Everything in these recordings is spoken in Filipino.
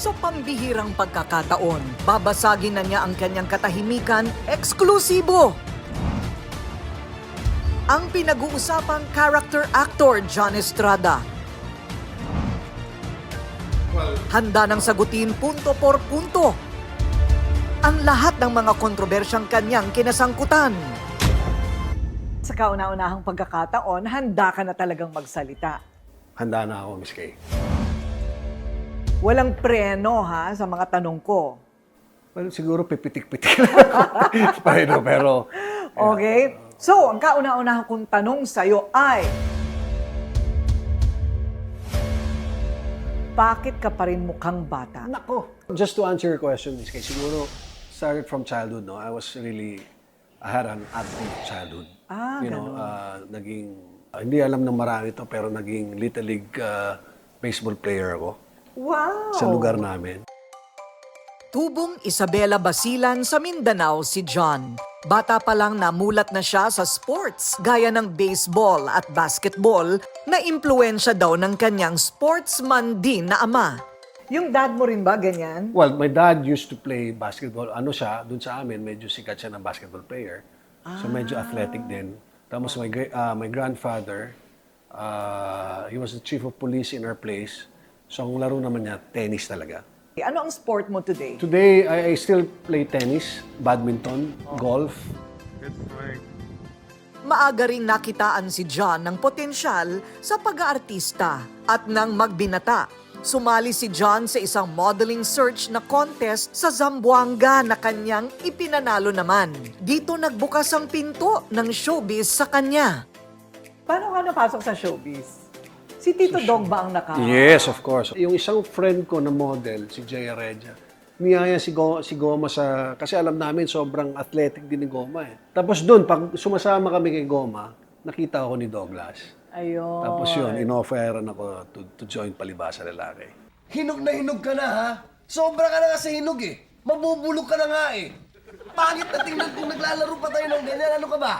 Sa pambihirang pagkakataon, babasagin na niya ang kanyang katahimikan eksklusibo. Ang pinag-uusapang character actor John Estrada. Handa nang sagutin punto por punto ang lahat ng mga kontrobersyang kanyang kinasangkutan. Sa kauna-unahang pagkakataon, handa ka na talagang magsalita. Handa na ako, Miss Kay. Walang preno ha sa mga tanong ko. Well, siguro pipitik-pitik pero, pero, Okay? So, ang kauna-unahang kong tanong sa'yo ay, bakit ka pa rin mukhang bata? nako. Just to answer your question, Miss Kay, siguro, started from childhood, no? I was really, I had an active childhood. Ah, you know, uh, naging, hindi alam ng marami to, pero naging Little League uh, baseball player ako Wow! sa lugar namin. Tubong Isabela Basilan sa Mindanao si John. Bata pa lang namulat na siya sa sports gaya ng baseball at basketball na impluensya daw ng kanyang sportsman din na ama. Yung dad mo rin ba ganyan? Well, my dad used to play basketball. Ano siya, dun sa amin, medyo sikat siya na basketball player. So medyo athletic din. Tapos my, gra- ah, my grandfather, uh, he was the chief of police in our place. So ang laro naman niya, tennis talaga. Ano ang sport mo today? Today, I, I still play tennis, badminton, golf. Maaga ring nakitaan si John ng potensyal sa pag-aartista at nang magbinata. Sumali si John sa isang modeling search na contest sa Zamboanga na kanyang ipinanalo naman. Dito nagbukas ang pinto ng showbiz sa kanya. Paano ka napasok sa showbiz? Si Tito Dog ba ang naka... Yes, of course. Yung isang friend ko na model, si Jaya Regia, niyaya si, Go, si Goma sa... Kasi alam namin, sobrang athletic din ni Goma eh. Tapos doon, pag sumasama kami kay Goma, nakita ako ni Douglas. Ayun. Tapos yun, inofferan ako to, to join Palibasa Lalaki. Hinog na hinog ka na, ha? Sobra ka na kasi hinog, eh. Mabubulok ka na nga, eh. Pangit na tingnan kung naglalaro pa tayo ng ganyan. Ano ka ba?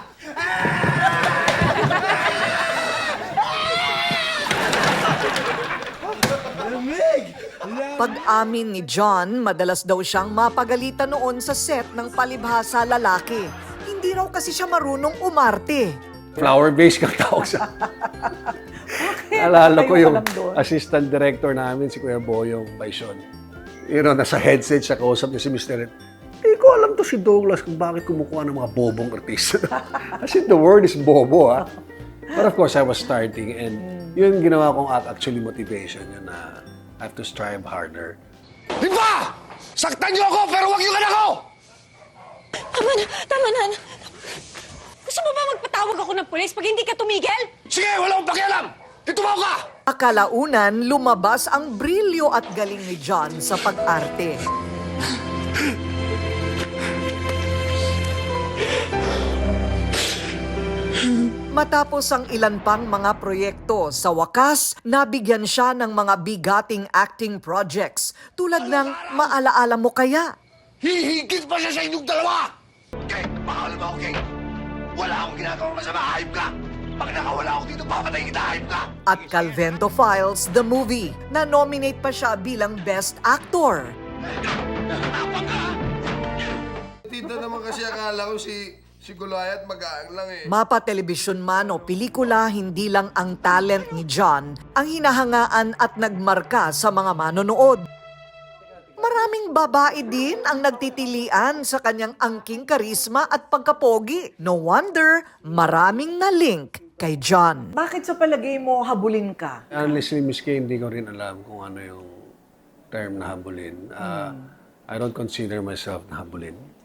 Lamig! Pag-amin ni John, madalas daw siyang mapagalitan noon sa set ng palibhasa lalaki. Hindi raw kasi siya marunong umarte. Flower base kang tawag sa... Alala ko yung assistant director namin, si Kuya Boyong Baison. You know, nasa headset siya, kausap niya si Mr. Ed. Hindi ko alam to si Douglas kung bakit kumukuha ng mga bobong artista. Kasi the word is bobo, ha? But of course, I was starting and yun ginawa kong act- actually motivation yun na I have to strive harder. Di ba? Saktan niyo ako, pero wag niyo ka na ako! Tama na, tama na. Gusto mo ba magpatawag ako ng pulis pag hindi ka tumigil? Sige, wala akong pakialam! Titumaw ka! Akalaunan, lumabas ang brilyo at galing ni John sa pag-arte. Matapos ang ilan pang mga proyekto, sa wakas, nabigyan siya ng mga bigating acting projects tulad ng Maalaala Mo Kaya? Hihigit pa siya sa inyong dalawa! Okay, mahal mo okay? Wala akong ginagawa masama, hayop ka! Pag nakawala ako dito, papatay kita, hayop ka! At Calvento Files, the movie, na nominate pa siya bilang Best Actor. Tito naman kasi akala ko si si Gulayat mag-aang lang eh. Mapa telebisyon man o pelikula, hindi lang ang talent ni John ang hinahangaan at nagmarka sa mga manonood. Maraming babae din ang nagtitilian sa kanyang angking karisma at pagkapogi. No wonder, maraming na-link kay John. Bakit sa palagay mo habulin ka? Honestly, Miss Kay, hindi ko rin alam kung ano yung term na habulin. Uh, I don't consider myself na habulin.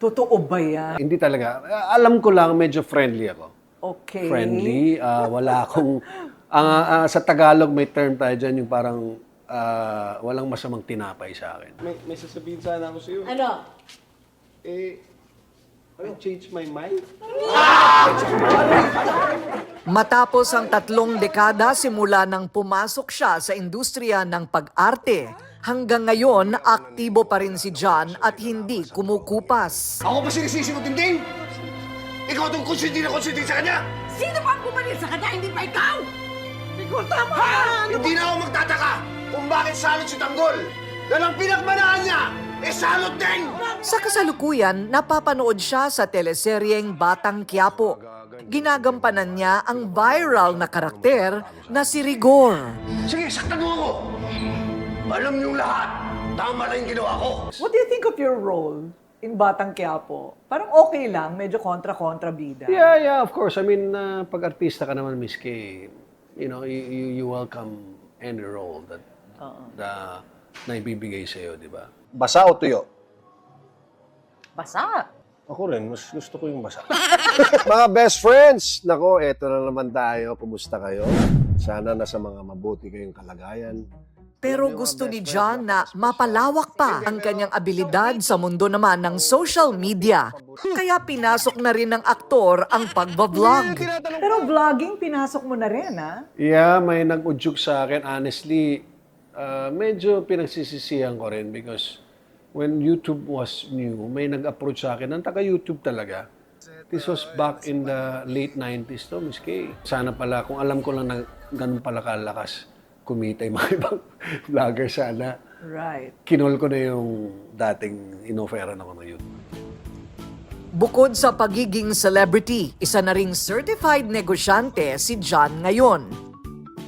Totoo ba yan? Hindi talaga. Uh, alam ko lang, medyo friendly ako. Okay. Friendly. ah, wala akong... ah, ah, sa Tagalog, may term tayo dyan, yung parang ah, walang masamang tinapay sa akin. May, may sasabihin sana ako sa'yo. Ano? Eh, I changed my mind. Matapos ang tatlong dekada simula nang pumasok siya sa industriya ng pag-arte, hanggang ngayon aktibo pa rin si John at hindi kumukupas. Ako ba sinisisi mo, Dingding? Ikaw itong konsinti na konsinti sa kanya! Sino ba ang bumanil sa kanya? Hindi ba ikaw? Ha? Hindi na ako magtataka kung bakit salot si Tanggol. Dahil ang pinagmanaan niya, eh salot din! Sa kasalukuyan, napapanood siya sa teleseryeng Batang Quiapo. Ginagampanan niya ang viral na karakter na si Rigor. Sige, saktan mo ako! Alam niyong lahat, tama lang yung ginawa ko. What do you think of your role in Batang Quiapo? Parang okay lang, medyo kontra-kontra bida. Yeah, yeah, of course. I mean, uh, pag artista ka naman, Miss K, you know, you, you, you welcome any role that na naibibigay sa'yo, di ba? Basa o tuyo? Basa. Ako rin, mas gusto ko yung basa. mga best friends! Nako, eto na naman tayo. Kumusta kayo? Sana nasa mga mabuti kayong kalagayan. Pero gusto ni John na mapalawak pa ang kanyang abilidad sa mundo naman ng social media. Kaya pinasok na rin ng aktor ang pagbablog. Pero vlogging, pinasok mo na rin, ha? Yeah, may nag-udyok sa akin. Honestly, uh, medyo pinagsisisihan ko rin because when YouTube was new, may nag-approach sa akin ng taga-YouTube talaga. This was back in the late 90s to, Miss K. Sana pala, kung alam ko lang na ganun pala kalakas kumita yung mga ibang vlogger sana. Right. Kinol ko na yung dating inoferan ako ng YouTube. Bukod sa pagiging celebrity, isa na ring certified negosyante si John ngayon.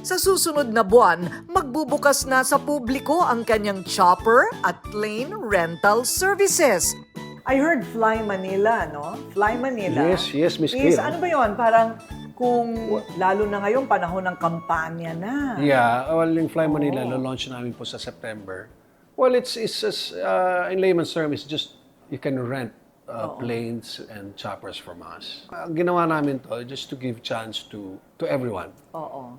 Sa susunod na buwan, magbubukas na sa publiko ang kanyang chopper at plane rental services. I heard Fly Manila, no? Fly Manila. Yes, yes, Miss Is, Kira. ano ba yun? Parang kung lalo na ngayon, panahon ng kampanya na. Yeah, well, yung Fly Manila, launch namin po sa September. Well, it's, it's just, uh, in layman's term, it's just, you can rent uh, planes and choppers from us. Ang ginawa namin to, just to give chance to to everyone Oo.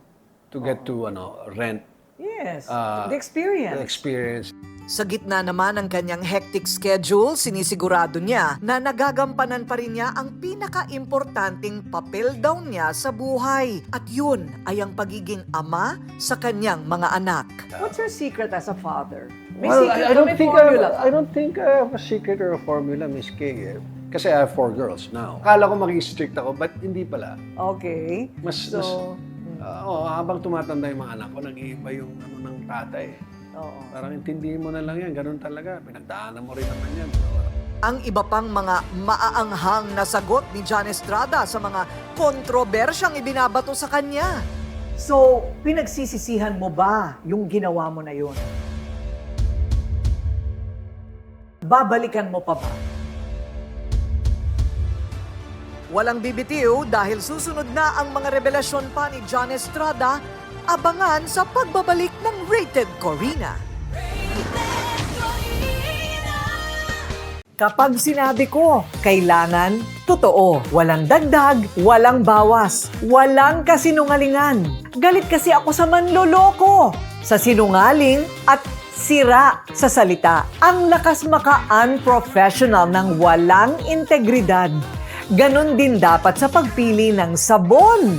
to get to ano rent Yes. uh, the experience. the experience. Sa gitna naman ng kanyang hectic schedule, sinisigurado niya na nagagampanan pa rin niya ang pinaka-importanting papel daw niya sa buhay. At yun ay ang pagiging ama sa kanyang mga anak. What's your secret as a father? May Well, secret I, I don't May think formula I? I don't think I have a secret or a formula, Miss K. Eh. Kasi I have four girls now. Akala ko maging strict ako, but hindi pala. Okay. Mas, So, mas uh, oh, habang tumatanda yung mga anak ko, nag-iiba yung ano ng tatay. Oo. Parang intindihin mo na lang yan, ganun talaga. Pinagdaanan mo rin naman yan. Ang iba pang mga maaanghang na sagot ni John Estrada sa mga kontrobersyang ibinabato sa kanya. So, pinagsisisihan mo ba yung ginawa mo na yun? Babalikan mo pa ba? Walang bibitiw dahil susunod na ang mga revelasyon pa ni John Estrada, abangan sa pagbabalik ng Rated Corina. Kapag sinabi ko, kailangan, totoo. Walang dagdag, walang bawas, walang kasinungalingan. Galit kasi ako sa manloloko, sa sinungaling at sira sa salita. Ang lakas maka-unprofessional ng walang integridad. Ganon din dapat sa pagpili ng sabon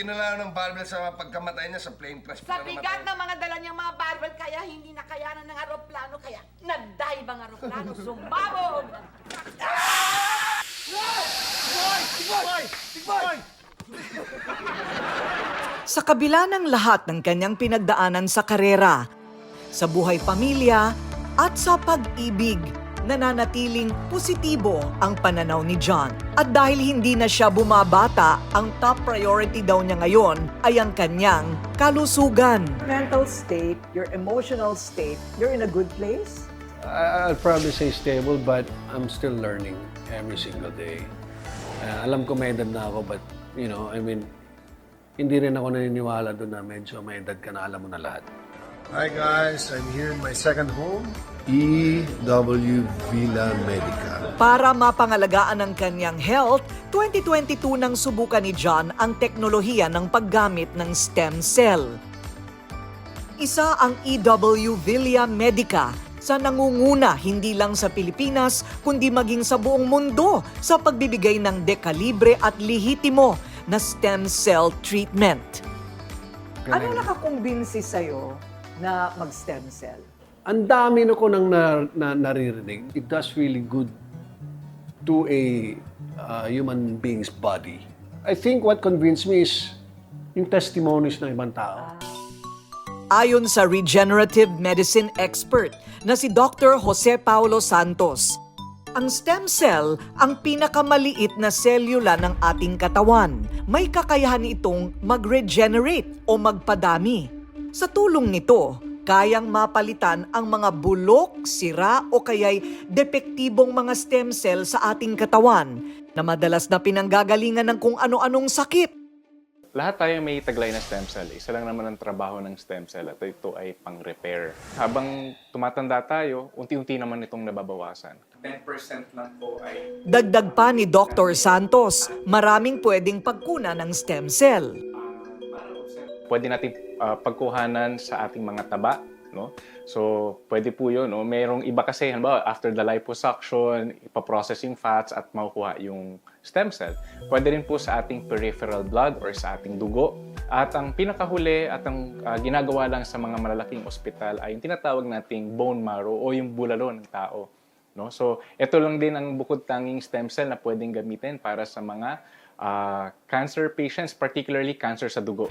Kinala ng Barbel sa pagkamatay niya sa plane crash? Sa bigat ng mga dala niyang mga barbel, kaya hindi nakayanan ng aeroplano, kaya nag-dive ang aeroplano, sumabog! Sa kabila ng lahat ng kanyang pinagdaanan sa karera, sa buhay pamilya at sa pag-ibig, nananatiling positibo ang pananaw ni John. At dahil hindi na siya bumabata, ang top priority daw niya ngayon ay ang kanyang kalusugan. Mental state, your emotional state, you're in a good place? I'll probably say stable, but I'm still learning every single day. Uh, alam ko may edad na ako, but, you know, I mean, hindi rin ako naniniwala doon na medyo may edad ka na alam mo na lahat. Hi guys, I'm here in my second home, EW Villa Medica. Para mapangalagaan ang kanyang health, 2022 nang subukan ni John ang teknolohiya ng paggamit ng stem cell. Isa ang EW Villa Medica sa nangunguna hindi lang sa Pilipinas kundi maging sa buong mundo sa pagbibigay ng dekalibre at lehitimo na stem cell treatment. Ano nakakumbinsi sa'yo na mag-stem cell? Ang dami na ko nang na, na, naririnig. It does really good to a uh, human being's body. I think what convinced me is yung testimonies ng ibang tao. Ayon sa regenerative medicine expert na si Dr. Jose Paulo Santos, ang stem cell ang pinakamaliit na selula ng ating katawan. May kakayahan itong mag-regenerate o magpadami. Sa tulong nito, kayang mapalitan ang mga bulok, sira o kaya'y depektibong mga stem cell sa ating katawan na madalas na pinanggagalingan ng kung ano-anong sakit. Lahat tayo may taglay na stem cell. Isa lang naman ang trabaho ng stem cell at ito ay pang-repair. Habang tumatanda tayo, unti-unti naman itong nababawasan. 10% lang po ay Dagdag pa ni Dr. Santos, maraming pwedeng pagkuna ng stem cell. pwede natin ah, pagkuhanan sa ating mga taba, no? So, pwede po 'yun, no? Merong iba kasi, halimbawa, after the liposuction, ipaprocess yung fats at makukuha yung stem cell. Pwede rin po sa ating peripheral blood or sa ating dugo. At ang pinakahuli at ang ah, ginagawa lang sa mga malalaking ospital ay yung tinatawag nating bone marrow o yung bulalo ng tao. No? So, ito lang din ang bukod tanging stem cell na pwedeng gamitin para sa mga ah, cancer patients, particularly cancer sa dugo.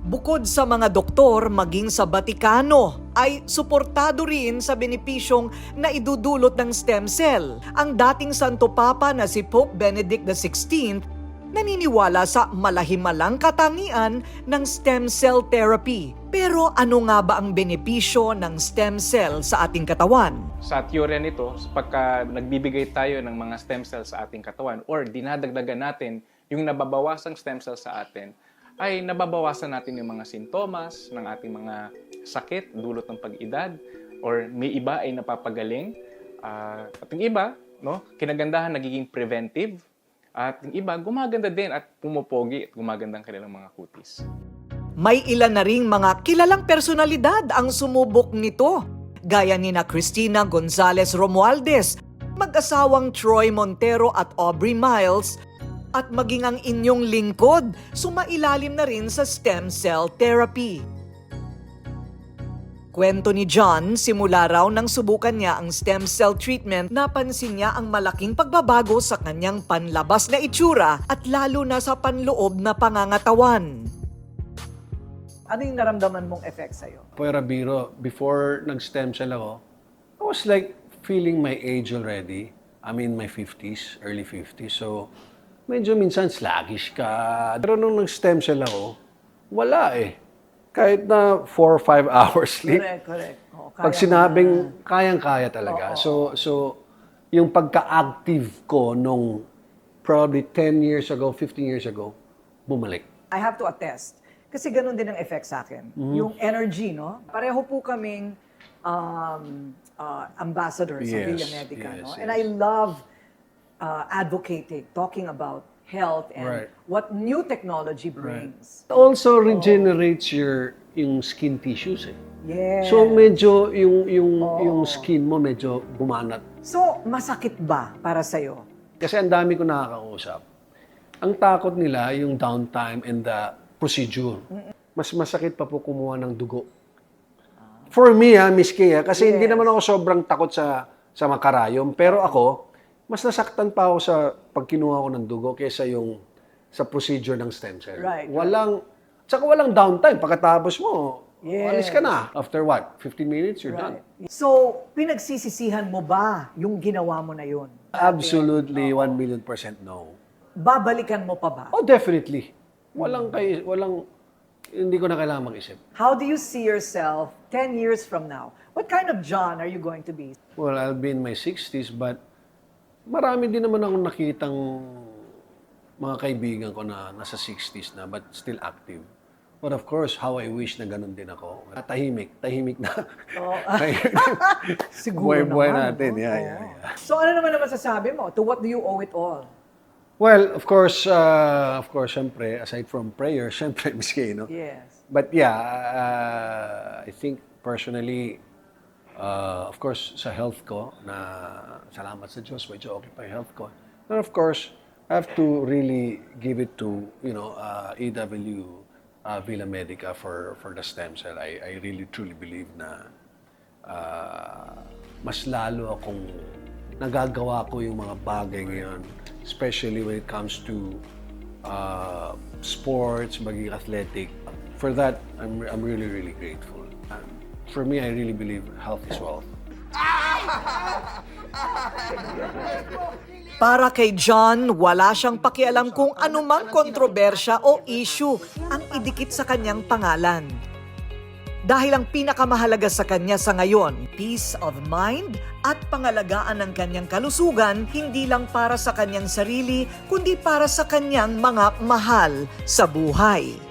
Bukod sa mga doktor, maging sa Batikano, ay suportado rin sa benepisyong na idudulot ng stem cell. Ang dating Santo Papa na si Pope Benedict XVI naniniwala sa malahimalang katangian ng stem cell therapy. Pero ano nga ba ang benepisyo ng stem cell sa ating katawan? Sa teorya nito, pagka nagbibigay tayo ng mga stem cells sa ating katawan or dinadagdagan natin yung nababawasang stem cells sa atin, ay nababawasan natin yung mga sintomas ng ating mga sakit dulot ng pag-edad or may iba ay napapagaling. Ah, at yung iba, no, kinagandahan nagiging preventive at yung iba gumaganda din at pumopogi at gumaganda ang kanilang mga kutis. May ilan na ring mga kilalang personalidad ang sumubok nito, gaya ni na Cristina Gonzalez Romualdez, mag-asawang Troy Montero at Aubrey Miles, at maging ang inyong lingkod, sumailalim na rin sa stem cell therapy. Kwento ni John, simula raw nang subukan niya ang stem cell treatment, napansin niya ang malaking pagbabago sa kanyang panlabas na itsura at lalo na sa panloob na pangangatawan. Ano yung naramdaman mong effect sa'yo? Puera Biro, before nag-stem cell ako, I was like feeling my age already. I'm in my 50s, early 50s. So, medyo minsan sluggish ka. Pero nung nag-stem cell ako, wala eh. Kahit na 4 or 5 hours sleep. Correct, correct. Oo, kaya Pag sinabing na- kayang-kaya talaga. So, so yung pagka-active ko nung probably 10 years ago, 15 years ago, bumalik. I have to attest. Kasi ganun din ang effect sa akin. Yung energy, no? Pareho po kaming um, uh, ambassadors sa Yes, Villa Medica, no? yes, And I love uh, advocating, talking about health and Right. what new technology brings. It also regenerates your yung skin tissues eh. Yes. So medyo yung yung yung skin mo medyo bumanat. So, masakit ba para sa'yo? Kasi ang dami ko nakakausap. Ang takot nila yung downtime and the procedure. Mas masakit pa po kumuha ng dugo. For me ha, Miss Kay, ha, kasi hindi naman ako sobrang takot sa sa makarayom, pero ako mas nasaktan pa ako sa pag kinuha ko ng dugo kaysa yung sa procedure ng stem cell. Right, right. Walang Tsaka walang downtime. Pagkatapos mo, Yes. alis ka na. After what? 15 minutes, you're done. So, pinagsisisihan mo ba yung ginawa mo na yun? Absolutely, 1 million percent no. Babalikan mo pa ba? Oh, definitely. Walang kay walang hindi ko na kailangan mag-isip. How do you see yourself 10 years from now? What kind of John are you going to be? Well, I'll be in my 60s but marami din naman akong nakitang mga kaibigan ko na nasa 60s na but still active. But of course, how I wish na ganun din ako. Tahimik, tahimik na. Oh. Siguro Buhay-buhay naman, natin. Yeah, yeah, yeah. So ano naman naman sasabi mo? To what do you owe it all? Well, of course, uh, of course, syempre, aside from prayer, syempre, miski, no? Yes. But yeah, uh, I think personally, uh, of course, sa health ko, na salamat sa Diyos, medyo okay pa yung health ko. And of course, I have to really give it to, you know, uh, EW uh, Villa Medica for, for the stem cell. I, I really truly believe na uh, mas lalo akong nagagawa ko yung mga bagay ngayon, especially when it comes to uh, sports, maging athletic. For that, I'm, I'm really, really grateful. For me, I really believe health is wealth. Para kay John, wala siyang pakialam kung anumang kontrobersya o issue ang idikit sa kanyang pangalan. Dahil ang pinakamahalaga sa kanya sa ngayon, peace of mind at pangalagaan ng kanyang kalusugan hindi lang para sa kanyang sarili, kundi para sa kanyang mga mahal sa buhay.